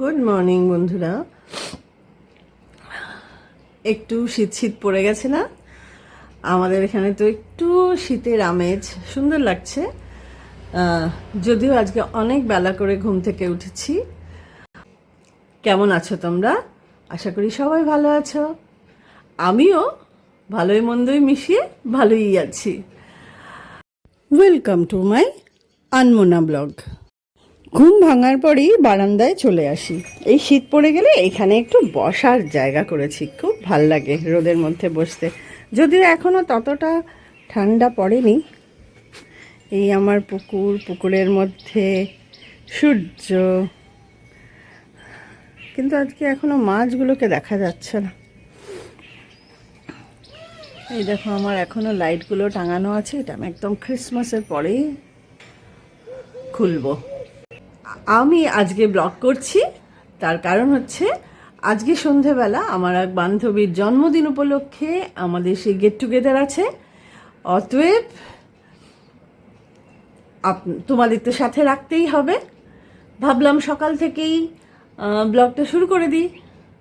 Good morning বন্ধুরা। একটু শীত শীত পড়ে গেছে না? আমাদের এখানে তো একটু শীতের আমেজ, সুন্দর লাগছে। যদিও আজকে অনেক বেলা করে ঘুম থেকে উঠেছি। কেমন আছো তোমরা? আশা করি সবাই ভালো আছো। আমিও ভালোই মন্দই মিশিয়ে ভালোই আছি। Welcome to my Anmona blog ঘুম ভাঙার পরেই বারান্দায় চলে আসি। এই শীত পড়ে গেলে এখানে একটু বসার জায়গা করেছি, খুব ভালো লাগে রোদের মধ্যে বসতে। যদিও এখনও ততটা ঠান্ডা পড়েনি। এই আমার পুকুর, পুকুরের মধ্যে সূর্য। কিন্তু আজকে এখনও মাছগুলোকে দেখা যাচ্ছে না। এই দেখো আমার এখনও লাইটগুলো টাঙানো আছে, এটা আমি একদম ক্রিসমাসের পরেই খুলবো। আমি আজকে ব্লগ করছি। তার কারণ হচ্ছে, আজকে সন্ধেবেলা আমার এক বান্ধবীর জন্মদিন উপলক্ষে আমাদের সেই গেট টুগেদার আছে। অতএব, আপ- তোমাদের তো সাথে রাখতেই হবে। ভাবলাম সকাল থেকেই ব্লগটা শুরু করে দিই।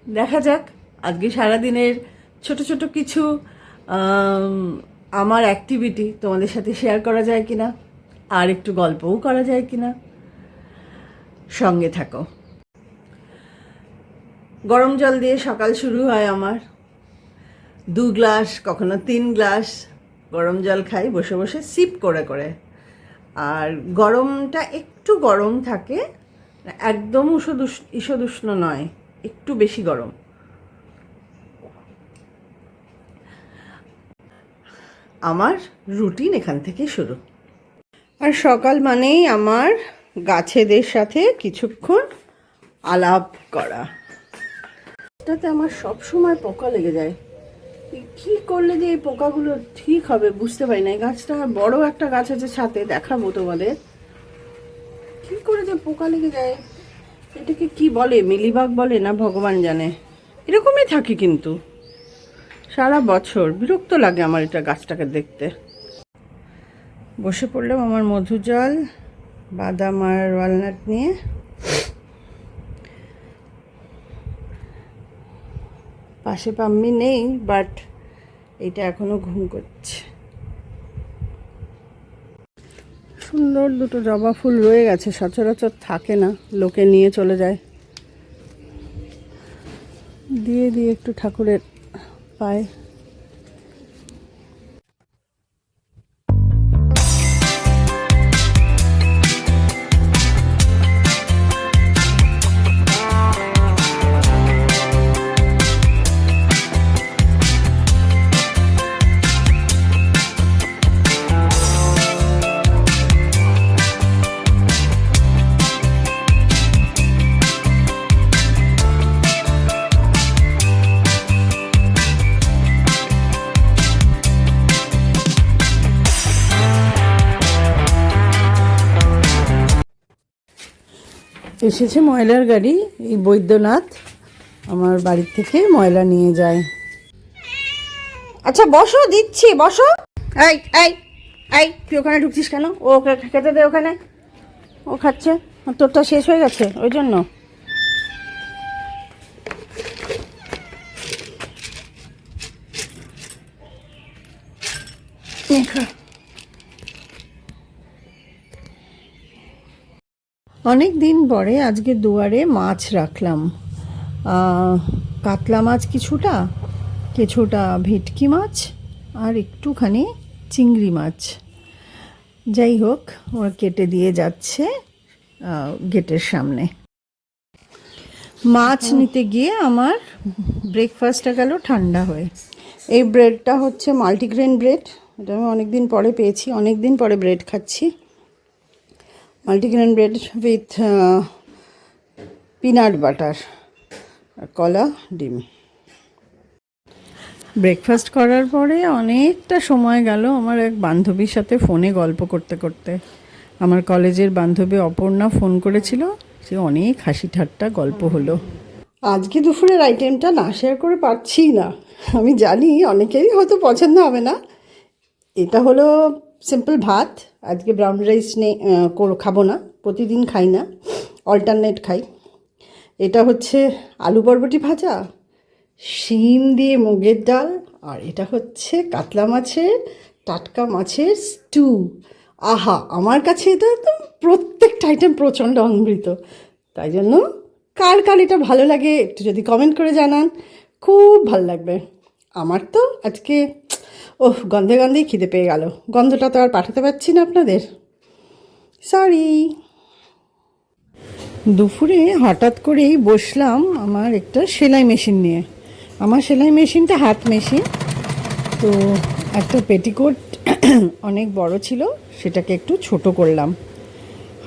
দেখা যাক, আজকে সারাদিনের ছোট ছোট কিছু আমার অ্যাক্টিভিটি তোমাদের সাথে শেয়ার করা যায় কিনা, আর একটু গল্পও করা যায় কিনা। সঙ্গে থাকো। গরম জল দিয়ে সকাল শুরু হয় আমার। দু গ্লাস, কখনো তিন গ্লাস গরম জল খাই, বসে বসে সিপ করে করে। আর গরমটা একটু গরম থাকে, একদম ঈষদুষ্ণ নয়, একটু বেশি গরম। আমার রুটিন এখান থেকে শুরু। আর সকাল মানেই আমার গাছেদের সাথে কিছুক্ষণ আলাপ করা। এটাতে আমার সব সময় পোকা লেগে যায়। কি করলে যে এই পোকাগুলো ঠিক হবে বুঝতে পারি না। এই গাছটা বড় একটা গাছ আছে ছাতে দেখাবো তোমাদের। কি করে যে পোকা লেগে যায়? এটাকে কি বলে? মিলিবাগ বলে না ভগবান জানে? এরকমই থাকে কিন্তু। সারা বছর বিরক্ত লাগে আমার এটা গাছটাকে দেখতে। বসে পড়লাম আমার মধু জল। বাদাম আর ওয়ালনাট নিয়ে। পাশে পাম্মি নেই বাট এটা এখনও ঘুম করছে। সুন্দর দুটো জবা ফুল রয়ে গেছে, সচরাচর থাকে না, লোকে নিয়ে চলে যায়। দিয়ে দিয়ে একটু ঠাকুরের পায়ে এসেছে ময়লার গাড়ি, এই বৈদ্যনাথ আমার বাড়ির থেকে ময়লা নিয়ে যায়। আচ্ছা বসো, দিচ্ছি, বসো। এই এই এই, তুই ওখানে ঢুকছিস কেন? ও খেতে দে ওখানে। ও খাচ্ছে। তোরটা শেষ হয়ে গেছে, ওই জন্য। খা। অনেক দিন পরে আজকে দুয়ারে মাছ রাখলাম। কাতলা মাছ কিছুটা কিছুটা ভেটকি মাছ আর একটুখানি চিংড়ি মাছ। যাই হোক ওরা কেটে দিয়ে যাচ্ছে গেটের সামনে। মাছ নিতে গিয়ে আমার ব্রেকফাস্টটা গেল ঠান্ডা হয়ে। এই ব্রেডটা হচ্ছে মাল্টিগ্রেন ব্রেড এটা আমি অনেক দিন পরে পেয়েছি অনেক দিন পরে ব্রেড খাচ্ছি। Multigrain bread with peanut butter আর কলা ডিম। ব্রেকফাস্ট করার পরে অনেকটা সময় গেল আমার এক বান্ধবীর সাথে ফোনে গল্প করতে করতে। আমার কলেজের বান্ধবী অপর্ণা ফোন করেছিল সে অনেক হাসি ঠাট্টা গল্প হলো। আজকে দুপুরের আইটেমটা না শেয়ার করে পারছি না। আমি জানি অনেকেরই হয়তো পছন্দ হবে না। এটা হলো সিম্পল ভাত আজকে ব্রাউন রাইস নেই খাব না, প্রতিদিন খাই না অল্টারনেট খাই। এটা হচ্ছে আলু বরবটি ভাজা, শিম দিয়ে মুগের ডাল, আর এটা হচ্ছে কাতলা মাছের, টাটকা মাছের স্টু আহা, আমার কাছে এটা একদম প্রত্যেকটা আইটেম প্রচণ্ড অমৃত। তাই জন্য কার কার এটা ভালো লাগে একটু যদি কমেন্ট করে জানান, খুব ভালো লাগবে। আমার তো আজকে ওহ, গন্ধে গন্ধেই খিদে পেয়ে গেল। গন্ধটা তো আর পাঠাতে পারছি না আপনাদের। সরি দুপুরে হঠাৎ করেই বসলাম আমার একটা সেলাই মেশিন নিয়ে। আমার সেলাই মেশিনটা হাত মেশিন। তো একটা পেটিকোট অনেক বড় ছিল, সেটাকে একটু ছোট করলাম।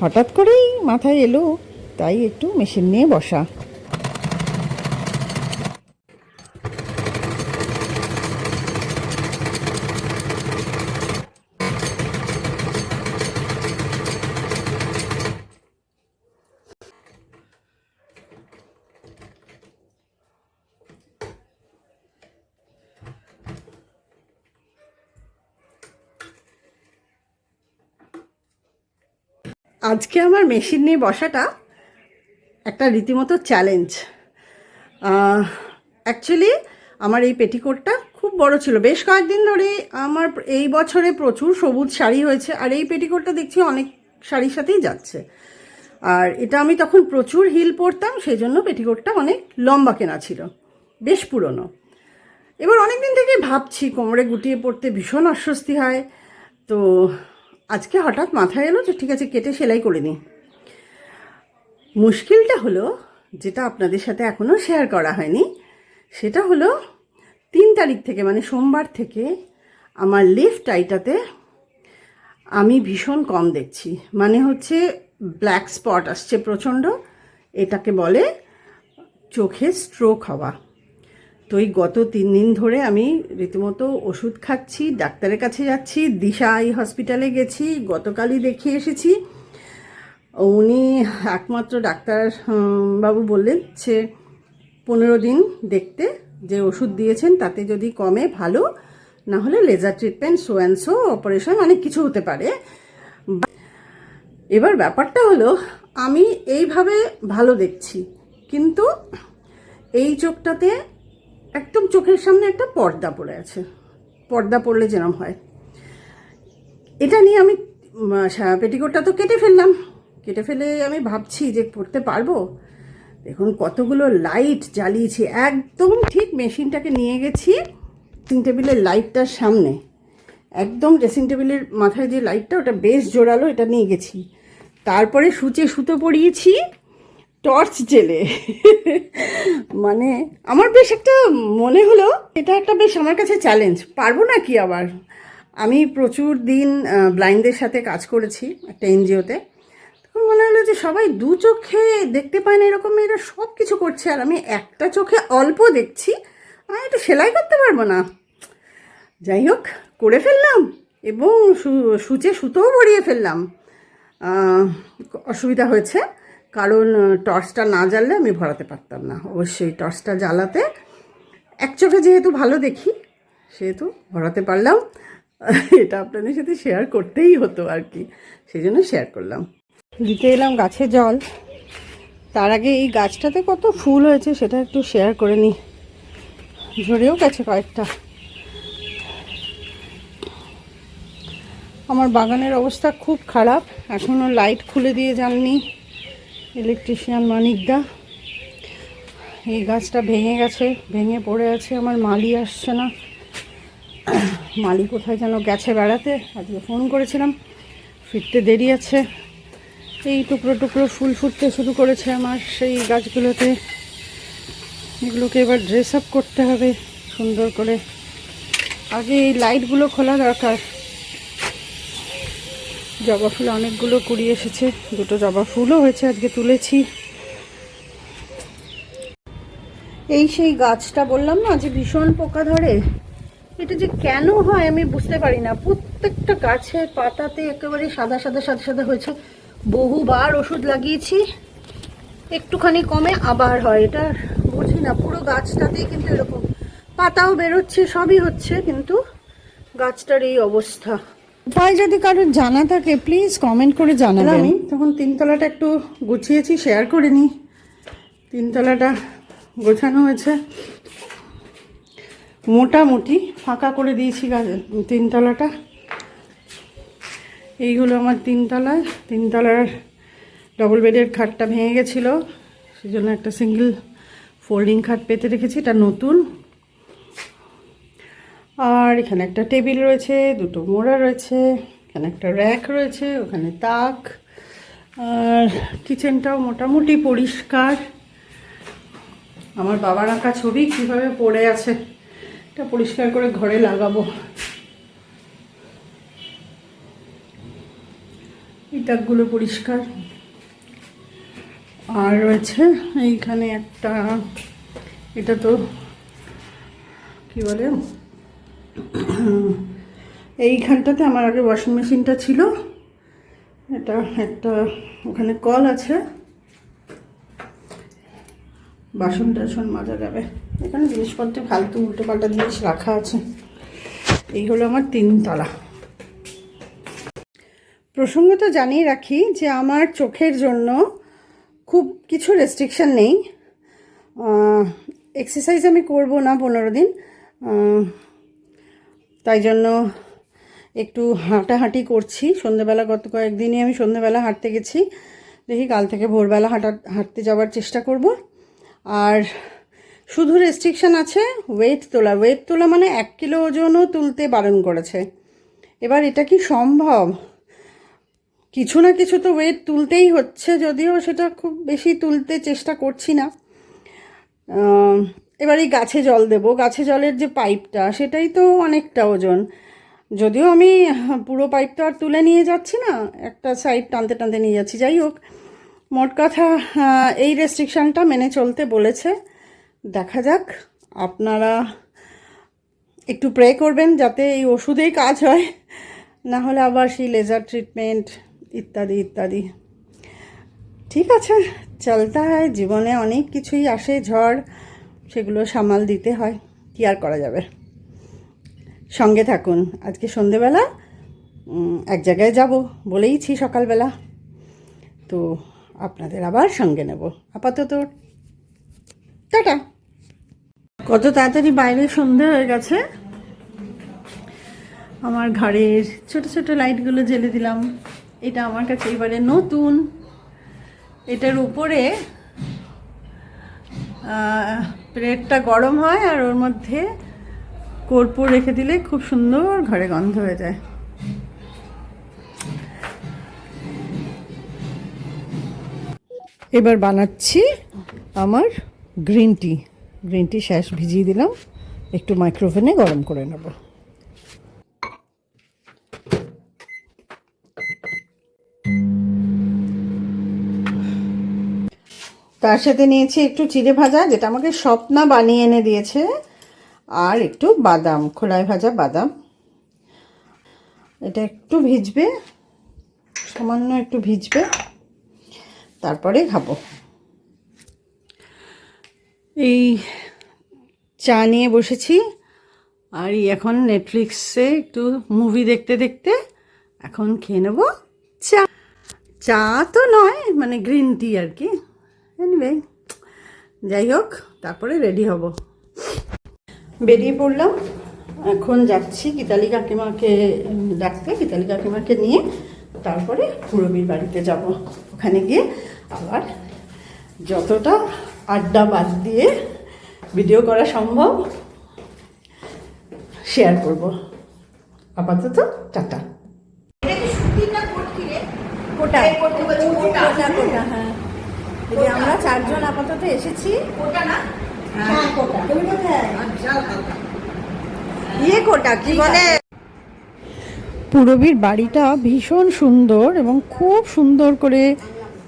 হঠাৎ করেই মাথায় এলো, তাই একটু মেশিন নিয়ে বসা। আজকে আমার মেশিন নিয়ে বসাটা একটা রীতিমতো চ্যালেঞ্জ অ্যাকচুয়ালি আমার এই পেটিকোটটা খুব বড় ছিল। বেশ কয়েকদিন ধরে আমার এই বছরে প্রচুর সবুজ শাড়ি হয়েছে আর এই পেটিকোটটা দেখছি অনেক শাড়ির সাথেই যাচ্ছে। আর এটা আমি তখন প্রচুর হিল পরতাম সেই জন্য পেটিকোটটা অনেক লম্বা কেনা ছিল। বেশ পুরনো। এবার অনেক দিন থেকে ভাবছি, কোমরে গুটিয়ে পড়তে ভীষণ অস্বস্তি হয়। তো আজকে হঠাৎ মাথায় এলো যে ঠিক আছে কেটে সেলাই করে নিই। মুশকিলটা হলো, যেটা আপনাদের সাথে এখনও শেয়ার করা হয়নি, সেটা হলো তিন তারিখ থেকে মানে সোমবার থেকে আমার লেফট আইটাতে আমি ভীষণ কম দেখছি। মানে হচ্ছে ব্ল্যাক স্পট আসছে প্রচণ্ড, এটাকে বলে চোখে স্ট্রোক হওয়া। তো এই গত তিন দিন ধরে আমি রীতিমতো ওষুধ খাচ্ছি, ডাক্তারের কাছে যাচ্ছি, দিশা আই হসপিটালে গেছি, গতকালই দেখিয়ে এসেছি। উনি একমাত্র ডাক্তার বাবু বললেন যে পনেরো দিন দেখতে যে ওষুধ দিয়েছেন, তাতে যদি কমে ভালো, না হলে laser treatment, so and so operation অনেক কিছু হতে পারে। এবার ব্যাপারটা হলো, আমি এইভাবে ভালো দেখছি, কিন্তু এই চোখটাতে একদম চোখের সামনে একটা পর্দা পড়ে আছে। পর্দা পড়লে যেরম হয়। এটা নিয়ে আমি পেটিকোটটা তো কেটে ফেললাম। কেটে ফেলে আমি ভাবছি যে পড়তে পারব। দেখুন কতগুলো লাইট জ্বালিয়েছি। একদম ঠিক মেশিনটাকে নিয়ে গেছি ড্রেসিং টেবিলের লাইটটার সামনে। একদম ড্রেসিং টেবিলের মাথায় যে লাইটটা, ওটা বেশ জোরালো, এটা নিয়ে গেছি। তারপরে সূচে সুতো পরিয়েছি। টর্চ জেলে। মানে আমার বেশ একটা মনে হলো, এটা একটা বেশ আমার কাছে চ্যালেঞ্জ পারব না কি আবার? আমি প্রচুর দিন ব্লাইন্ডদের সাথে কাজ করেছি একটা এনজিওতে তখন মনে হলো যে সবাই দু চোখে দেখতে পায় না এরকম, এরা সব কিছু করছে। আর আমি একটা চোখে অল্প দেখছি, আমি একটু সেলাই করতে পারব না। যাই হোক, করে ফেললাম এবং সূচে সুতোও ভরিয়ে ফেললাম। অসুবিধা হয়েছে। কারণ টর্চটা না জ্বাললে আমি ভরাতে পারতাম না। অবশ্যই টর্চটা জ্বালাতে, এক চোখে যেহেতু ভালো দেখি, সেহেতু ভরাতে পারলাম। এটা আপনাদের সাথে শেয়ার করতেই হতো আর কি, সেই জন্য শেয়ার করলাম। দিতে এলাম গাছে জল। তার আগে এই গাছটাতে কত ফুল হয়েছে সেটা একটু শেয়ার করে নিই। ঝরেও গেছে কয়েকটা। আমার বাগানের অবস্থা খুব খারাপ। এখনও লাইট খুলে দিয়ে যাননি। ইলেকট্রিশিয়ান মানিকদা এই গাছটা ভেঙে গেছে, ভেঙে পড়ে আছে, আমার মালি আসছে না। মালি কোথায় যেন গেছে বেড়াতে, আজকে ফোন করেছিলাম, ফিরতে দেরি আছে। এই টুকরো টুকরো ফুল ফুটতে শুরু করেছে আমার সেই গাছগুলোতে। এগুলোকে এবার ড্রেস আপ করতে হবে, সুন্দর করে। আগে এই লাইটগুলো খোলা দরকার। জবা ফুল অনেকগুলো কুড়ি এসেছে। দুটো জবা ফুলও হয়েছে আজকে তুলেছি। এই সেই গাছটা বললাম না, যে ভীষণ পোকা ধরে, এটা যে কেন হয় আমি বুঝতে পারি না। প্রত্যেকটা গাছের পাতাতে একেবারে সাদা সাদা সাদা সাদা হয়েছে। বহুবার ওষুধ লাগিয়েছি। একটুখানি কমে আবার হয়। এটা বুঝি না, পুরো গাছটাতেই কিন্তু এরকম পাতাও বেরোচ্ছে, সবই হচ্ছে, কিন্তু গাছটার এই অবস্থা। উপায় যদি কারোর জানা থাকে প্লিজ কমেন্ট করে জানাবেন। আমি তখন তিনতলাটা একটু গুছিয়েছি শেয়ার করে নিই। তিনতলাটা গোছানো হয়েছে। মোটামুটি ফাঁকা করে দিয়েছি তিনতলাটা। এইগুলো আমার তিনতলায়। তিনতলার ডবল বেডের খাটটা ভেঙে গেছিল। সেই জন্য একটা সিঙ্গেল ফোল্ডিং খাট পেতে রেখেছি। এটা নতুন। আর এখানে একটা টেবিল রয়েছে, দুটো মোড়া রয়েছে, এখানে একটা র্যাক রয়েছে, ওখানে তাক, আর কিচেনটাও মোটামুটি পরিষ্কার। আমার বাবার আঁকা ছবি কীভাবে পড়ে আছে, এটা পরিষ্কার করে ঘরে লাগাবো। এই তাকগুলো পরিষ্কার। আর রয়েছে এইখানে একটা, এটা তো কি বলে? এইখানটাতে আমার আগে ওয়াশিং মেশিনটা ছিল। এটা একটা, ওখানে কল আছে। বাসন টাসন মাজা যাবে। এখানে জিনিসপত্র ফালতু উল্টো পাল্টা জিনিস রাখা আছে। এই হলো আমার তিনতলা। প্রসঙ্গত জানিয়ে রাখি যে আমার চোখের জন্য খুব কিছু রেস্ট্রিকশন নেই। এক্সারসাইজ আমি করব না পনেরো দিন। তাই জন্য একটু হাঁটাহাঁটি করছি। সন্ধেবেলা গত কয়েকদিনই আমি সন্ধেবেলা হাঁটতে গেছি। দেখি কাল থেকে ভোরবেলা হাঁটা, হাঁটতে যাওয়ার চেষ্টা করব। আর শুধু রেস্ট্রিকশন আছে ওয়েট তোলা। ওয়েট তোলা মানে এক কিলো ওজনও তুলতে বারণ করেছে। এবার এটা কি সম্ভব? কিছু না কিছু তো ওয়েট তুলতেই হচ্ছে, যদিও সেটা খুব বেশি তুলতে চেষ্টা করছি না। এবার এই গাছে জল দেব। গাছে জলের যে পাইপটা, সেটাই তো অনেকটা ওজন। যদিও আমি পুরো পাইপটা আর তুলে নিয়ে যাচ্ছি না, একটা সাইড টানতে টানতে নিয়ে যাচ্ছি। যাই হোক, মোট কথা এই রেস্ট্রিকশানটা মেনে চলতে বলেছে। দেখা যাক, আপনারা একটু প্রে করবেন যাতে এই ওষুধেই কাজ হয়, না হলে আবার সেই লেজার ট্রিটমেন্ট ইত্যাদি ইত্যাদি। ঠিক আছে, চলতা হয়, জীবনে অনেক কিছুই আসে, ঝড় সেগুলো সামাল দিতে হয়, কি আর করা যাবে? সঙ্গে থাকুন, আজকে সন্ধেবেলা এক জায়গায় যাব বলেইছি সকালবেলা। তো আপনাদের আবার সঙ্গে নেব। আপাতত টাটা। কত তাড়াতাড়ি বাইরে সন্ধে হয়ে গেছে। আমার ঘরের ছোট ছোট লাইটগুলো জ্বেলে দিলাম। এটা আমার কাছে এবারে নতুন। এটার উপরে প্লেটটা গরম হয় আর ওর মধ্যে কর্পূর রেখে দিলে খুব সুন্দর ঘরে গন্ধ হয়ে যায়। এবার বানাচ্ছি আমার গ্রিন টি। গ্রিন টি শেষ ভিজিয়ে দিলাম। একটু মাইক্রোওভেনে গরম করে নেব। তার সাথে নিয়েছি একটু চিড়ে ভাজা, যেটা আমাকে স্বপ্না বানিয়ে এনে দিয়েছে, আর একটু বাদাম খোলায় ভাজা বাদাম। এটা একটু ভিজবে, সামান্য একটু ভিজবে, তারপরে খাব। এই চা নিয়ে বসেছি, আর এখন নেটফ্লিক্সে একটু মুভি দেখতে দেখতে এখন খেয়ে নেব। চা চা তো নয় মানে গ্রিন টি আর কি। এনিওয়ে যাই হোক তারপরে রেডি হব। বেরিয়ে পড়লাম। এখন যাচ্ছি গীতালি কাকিমাকে ডাকতে। গীতালি কাকিমাকে নিয়ে তারপরে পুরবীর বাড়িতে যাব। ওখানে গিয়ে আবার যতটা আড্ডা বাদ দিয়ে ভিডিও করা সম্ভব শেয়ার করব। আপাতত টাটা। কোটা কোটা কোটা হ্যাঁ। যে আমরা চারজন আপাতত এসেছি। হ্যাঁ। কোটা। তুমি কোথায়? ইয়ে কোটা কি বলে? পুরবীর বাড়িটা ভীষণ সুন্দর এবং খুব সুন্দর করে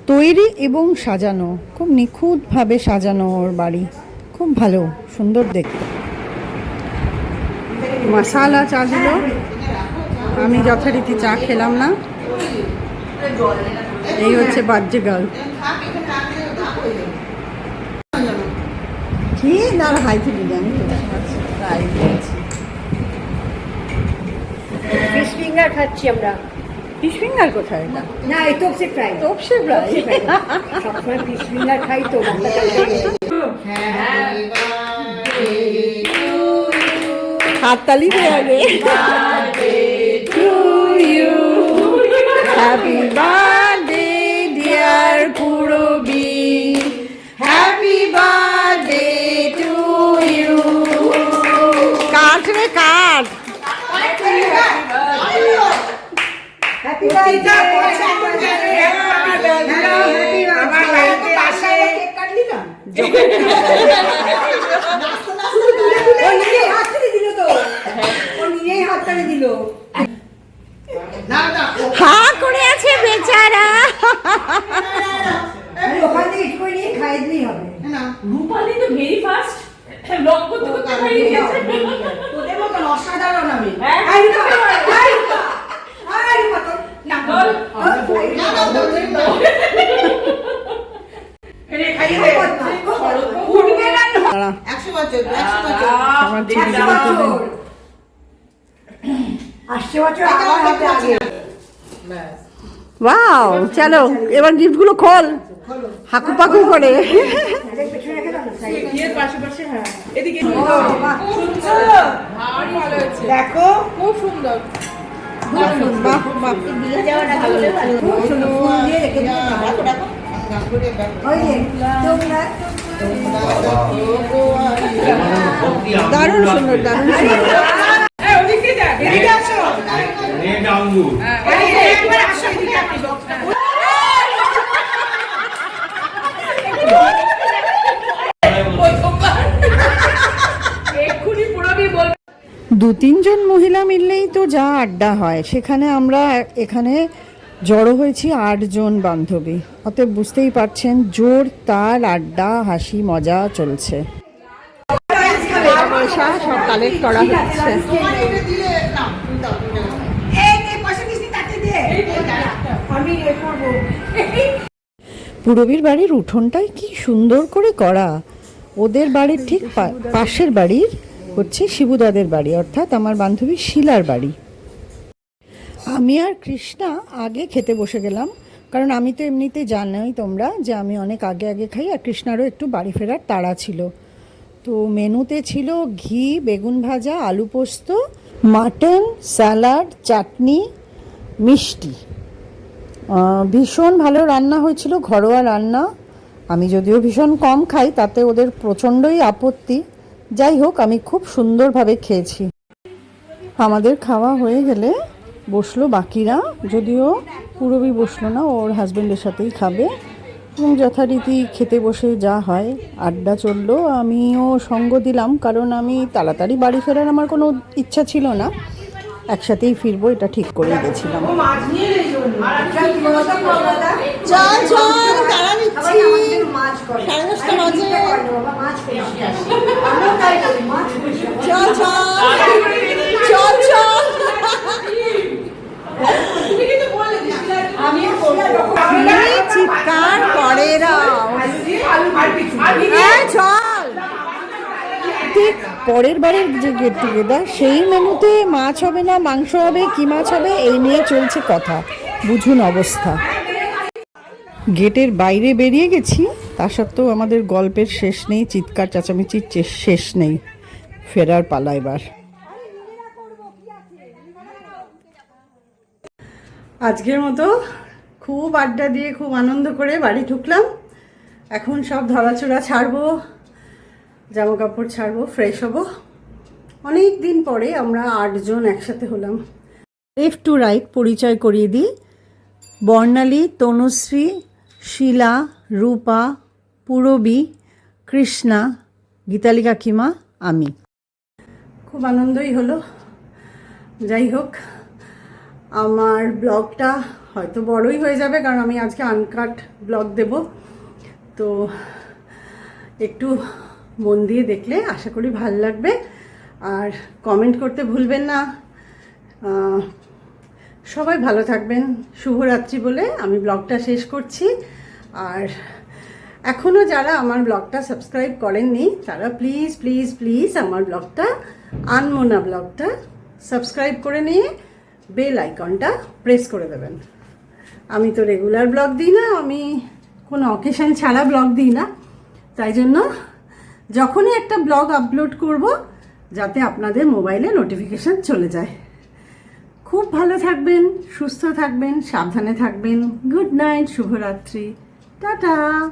তৈরি এবং সাজানো। খুব নিখুঁতভাবে সাজানো ওর বাড়ি। খুব ভালো সুন্দর দেখতে। মশালা চা দিল আমি যথারীতি চা খেলাম না। এই হচ্ছে বাহ্য গাল। কি? না হাই আমি ফিশ ফিঙ্গার খাচ্ছি আমরা। ফিশ ফিঙ্গার কোথায় এটা? না এই তোপসে ফ্রাই তোপসে ফ্রাই সবসময় ফিশ ফিঙ্গার খাই তো। বাংলা তরকারি। হাততালি দিয়ে আগে হা করে আছে বেচারা ওখান থেকে একটু নিয়ে খাইয়ে দিলেই হবে। রূপালি তো ভেরি ফাস্ট লক করতে করতে খাইয়ে দিয়েছে তোদের মতন অসাধারণ আমি। ওয়াও চলো এবার গিফটগুলো খোল। হাকু পাকু করে হ্যাঁ দেখো। খুব সুন্দর। দারুণ সুন্দর দারুণ সুন্দর হ্যাঁ ওদিকে যা এদিকে আসো রেড আঙ্গুর হ্যাঁ একবার আসো এদিকে আসো প্রথমবার এক্ষুনি পুরবি বলবে দু তিনজন মহিলা মিললেই তো যা আড্ডা হয়। সেখানে আমরা এখানে জড়ো হয়েছি আটজন বান্ধবী। অতএব বুঝতেই পারছেন জোর তার আড্ডা হাসি মজা চলছে। পয়সা সব কালেক্ট করা হচ্ছে। পূরবীর বাড়ির উঠোনটাই কি সুন্দর করে করা। ওদের বাড়ির ঠিক পাশের বাড়ির হচ্ছে শিবুদাদের বাড়ি, অর্থাৎ আমার বান্ধবী শিলার বাড়ি। আমি আর কৃষ্ণা আগে খেতে বসে গেলাম, কারণ আমি তো এমনিতে জানোই তোমরা যে আমি অনেক আগে আগে খাই আর কৃষ্ণারও একটু বাড়ি ফেরার তাড়া ছিল। তো মেনুতে ছিল ঘি, বেগুন ভাজা, আলু পোস্ত, মাটন, স্যালাড, চাটনি, মিষ্টি। ভীষণ ভালো রান্না হয়েছিল, ঘরোয়া রান্না। আমি যদিও ভীষণ কম খাই, তাতে ওদের প্রচণ্ডই আপত্তি। যাই হোক, আমি খুব সুন্দরভাবে খেয়েছি। আমাদের খাওয়া হয়ে গেলে বসল বাকিরা, যদিও পুরবি বসল না, ওর হাজব্যান্ডের সাথেই খাবে। এবং যথারীতি খেতে বসে যা হয়, আড্ডা চলল। আমিও সঙ্গ দিলাম, কারণ আমি তাড়াতাড়ি বাড়ি ফেরার আমার কোনো ইচ্ছা ছিল না। একসাথেই ফিরবো এটা ঠিক করে গেছিলাম। চল, কি বলতো, কলকাতা? চল চল তারা আবার না, আমাদের জন্য মাছ করে। সাড়ে দশটা আমি বাজে। চিন্তা করি না, বাবা, মাছ করিস না। আমিও তাই করি, মাছ করিস না। চল চল চল চল আমিও করি না, যখন- চিৎকার করে চল ঠিক পরের বারের যে গেট টুগেদার সেই মেনুতে মাছ হবে না, মাংস হবে, কি মাছ হবে, এই নিয়ে চলছে কথা। বুঝুন অবস্থা। গেটের বাইরে বেরিয়ে গেছি, তা সত্ত্বেও আমাদের গল্পের শেষ নেই, চিৎকার চেঁচামেচির শেষ নেই। ফেরার পালা এবার। আজকের মতো খুব আড্ডা দিয়ে, খুব আনন্দ করে বাড়ি ঢুকলাম। এখন সব ধরাচোরা ছাড়বো। জামা কাপড় ছাড়বো ফ্রেশ হব। অনেক দিন পরে আমরা আটজন একসাথে হলাম। লেফট টু রাইট পরিচয় করিয়ে দিই। বর্ণালী, তনুশ্রী, শিলা, রূপা, পুরবী, কৃষ্ণা, গীতালি কাকিমা, আমি। খুব আনন্দই হলো। যাই হোক, আমার ব্লগটা হয়তো বড়ই হয়ে যাবে, কারণ আমি আজকে আনকাট ব্লগ দেব। তো একটু মন দিয়ে দেখলে আশা করি ভালো লাগবে। আর কমেন্ট করতে ভুলবেন না। সবাই ভালো থাকবেন। শুভরাত্রি বলে আমি ব্লগটা শেষ করছি। আর এখনও যারা আমার ব্লগটা সাবস্ক্রাইব করেননি, তারা প্লিজ প্লিজ প্লিজ আমার ব্লগটা, আনমোনা ব্লগটা সাবস্ক্রাইব করে নিয়ে বেল আইকনটা প্রেস করে দেবেন। আমি তো রেগুলার ব্লগ দিই না, আমি কোনো অকেশন ছাড়া ব্লগ দিই না। তাই জন্য যখনই একটা ব্লগ আপলোড করব, যাতে আপনাদের মোবাইলে নোটিফিকেশান চলে যায়। খুব ভালো থাকবেন, সুস্থ থাকবেন, সাবধানে থাকবেন। গুড নাইট শুভরাত্রি। টাটা!